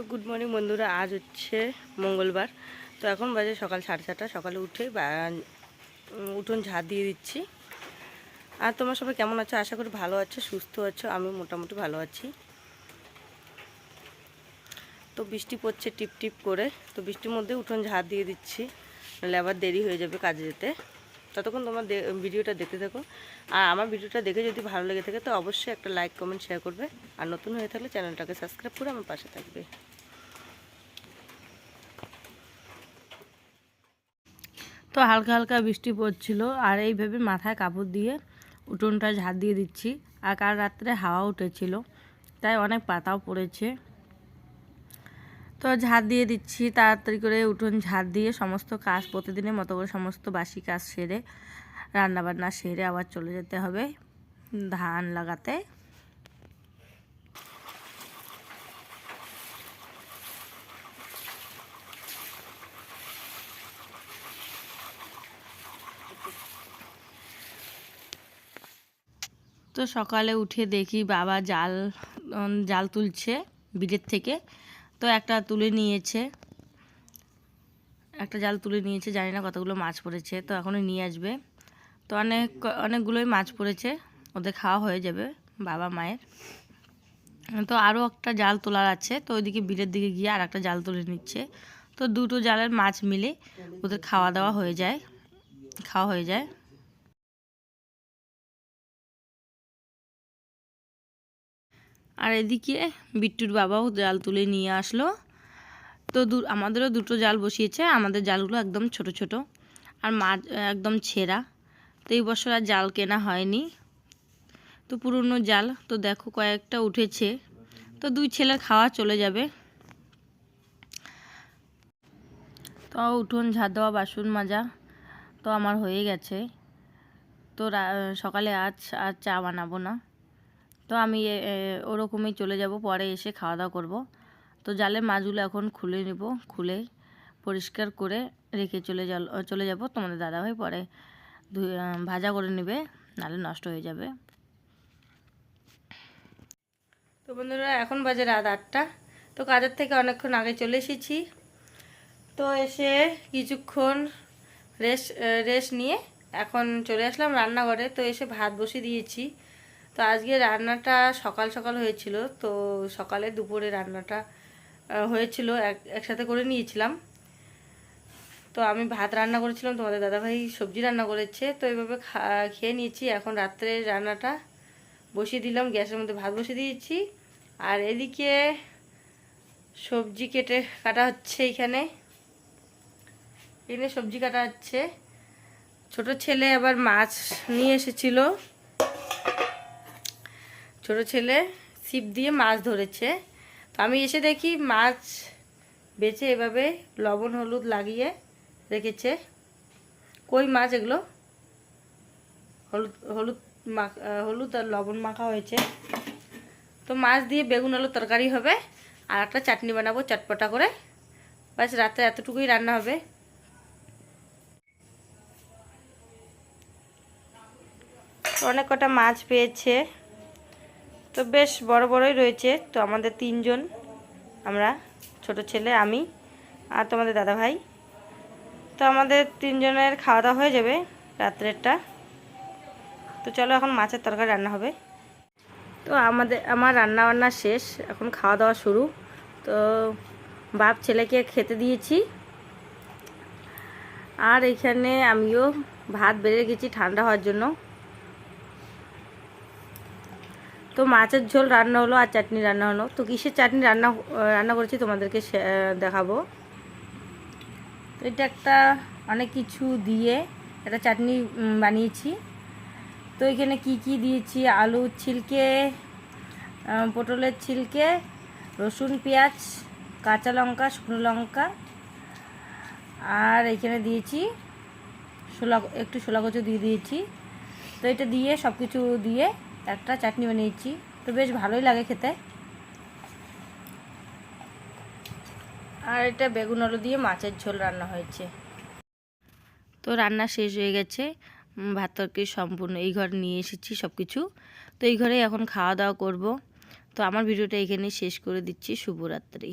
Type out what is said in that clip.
তো good morning বন্ধুরা, আজ হচ্ছে মঙ্গলবার। তো এখন বাজে সকাল সাড়ে চারটা, সকালে উঠে উঠোন ঝাড় দিয়ে দিচ্ছি। আর তোমার সবাই কেমন আছো? আশা করি ভালো আছো, সুস্থ আছো আমি মোটামুটি ভালো আছি। তো বৃষ্টি পড়ছে টিপ টিপ করে, তো বৃষ্টির মধ্যে উঠোন ঝাড় দিয়ে দিচ্ছি, নাহলে আবার দেরি হয়ে যাবে কাজে যেতে। ততক্ষণ তোমার ভিডিওটা দেখতে থাকো। আর আমার ভিডিওটা দেখে যদি ভালো লেগে থাকে, তো অবশ্যই একটা লাইক কমেন্ট শেয়ার করবে। আর নতুন হয়ে থাকলে চ্যানেলটাকে সাবস্ক্রাইব করে আমার পাশে থাকবে। তো হালকা হালকা বৃষ্টি পড়ছিল, আর এইভাবে মাথায় কাপড় দিয়ে উঠোনটা ঝাড় দিয়ে দিচ্ছি। আর কাল রাত্রে হাওয়া উঠেছিল, তাই অনেক পাতাও পড়েছে। তো ঝাড় দিয়ে দিচ্ছি, তাড়াতাড়ি করে উঠোন ঝাড় দিয়ে সমস্ত কাজ, প্রতিদিনের মতো করে সমস্ত বাসি কাজ সেরে, রান্নাবান্না সেরে আবার চলে যেতে হবে ধান লাগাতে। তো সকালে উঠে দেখি বাবা জাল জাল তুলছে বিলের থেকে। তো একটা তুলে নিয়েছে। একটা জাল তুলে নিয়েছে, জানি না কতগুলো মাছ পড়েছে, তো এখনই নিয়ে আসবে। তো অনেক, অনেকগুলোই মাছ পড়েছে, ওদের খাওয়া হয়ে যাবে, বাবা মায়ের। তো আরও একটা জাল তোলার আছে, তো ওইদিকে বিলের দিকে গিয়ে আর একটা জাল তুলে নিচ্ছে। তো দুটো জালের মাছ মিলে ওদের খাওয়া দাওয়া হয়ে যায়, খাওয়া হয়ে যায়। আর এদিকে বিট্টুর বাবাও জাল তুলে নিয়ে আসলো। তো দু আমাদেরও দুটো জাল বসিয়েছে আমাদের জালগুলো একদম ছোট ছোট আর মাছ একদম ছেঁড়া। তো এই বছর আর জাল কেনা হয়নি। তো পুরনো জাল, তো দেখো কয়েকটা উঠেছে। তো দুই ছেলের খাওয়া চলে যাবে। তো উঠোন ঝাড় দেওয়া বাসন মাজা তো আমার হয়ে গেছে। তো সকালে আজ আর চা বানাবো না। তো আমি ওরকমই চলে যাব, পরে এসে খাওয়া দাওয়া করব। তো জালের মাছগুলো এখন খুলে নেব, খুলে পরিষ্কার করে রেখে চলে যাল চলে যাব। তোমাদের দাদাভাই পরে ভাজা করে নেবে, নাহলে নষ্ট হয়ে যাবে। তো বন্ধুরা, এখন বাজে রাত আটটা। তো কাজের থেকে অনেকক্ষণ আগে চলে এসেছি। তো এসে কিছুক্ষণ রেস্ট রেস্ট নিয়ে এখন চলে আসলাম রান্নাঘরে। তো এসে ভাত বসিয়ে দিয়েছি। তো আজকে রান্নাটা সকাল সকাল হয়েছিল, তো সকালে দুপুরে রান্নাটা হয়েছিল, এক, একসাথে করে নিয়েছিলাম। তো আমি ভাত রান্না করেছিলাম, তোমাদের দাদাভাই সবজি রান্না করেছে, তো এইভাবে খেয়ে নিয়েছি। এখন রাত্রে রান্নাটা বসিয়ে দিলাম, গ্যাসের মধ্যে ভাত বসিয়ে দিয়েছি। আর এদিকে সবজি কেটে কাটা হচ্ছে এখানে। এখানে সবজি কাটা হচ্ছে। ছোট ছেলে আবার মাছ নিয়ে এসেছিল। ছোট ছেলে ছিপ দিয়ে মাছ ধরেছে। তো আমি এসে দেখি মাছ বেছে এভাবে লবণ, হলুদ লাগিয়ে রেখেছে। কই মাছ এগুলো? হলুদ হলুদ হলুদ আর লবণ মাখা হয়েছে। তো মাছ দিয়ে বেগুন, আলুর তরকারি হবে আর একটা চাটনি বানাবো চটপটা করে। ব্যাস, রাতে এতটুকুই রান্না হবে। অনেক কটা মাছ পেয়েছে। তো বেশ বড় বড়ই রয়েছে। তো আমাদের তিনজন, আমরা, ছোট ছেলে, আমি আর তোমাদের দাদা ভাই। তো আমাদের তিনজনের খাওয়া দাওয়া হয়ে যাবে রাত্রেরটা। তো চলো এখন মাছের তরকারি রান্না হবে। তো আমাদের, আমার রান্না বান্না শেষ, এখন খাওয়া দাওয়া শুরু। তো বাপ ছেলেকে খেতে দিয়েছি। আর এখানে আমিও ভাত বেড়ে গেছি ঠান্ডা হওয়ার জন্য। তো মাছের ঝোল রান্না হলো আর চাটনি রান্না হলো। তো কিসের চাটনি রান্না রান্না করেছি তোমাদেরকে দেখাবো। তো এটা একটা অনেক কিছু দিয়ে একটা চাটনি বানিয়েছি। তো এখানে কি কি দিয়েছি? আলু, ছিলকে পটলের ছিলকে, রসুন, পেঁয়াজ, কাঁচা লঙ্কা, শুকনো লঙ্কা। আর এখানে দিয়েছি ছোলা একটু শোলা কচু দিয়ে দিয়েছি। তো এটা দিয়ে সব কিছু দিয়ে একটা চাটনি বানিয়েছি, তো বেশ ভালোই লাগে খেতে। আর এটা বেগুন আলু দিয়ে মাছের ঝোল রান্না হয়েছে। তো রান্না শেষ হয়ে গেছে ভাত তরকারি সম্পূর্ণ এই ঘরে নিয়ে এসেছি সব কিছু তো এই ঘরে এখন খাওয়া দাওয়া করব। তো আমার ভিডিওটা এখানেই শেষ করে দিচ্ছি, শুভরাত্রি।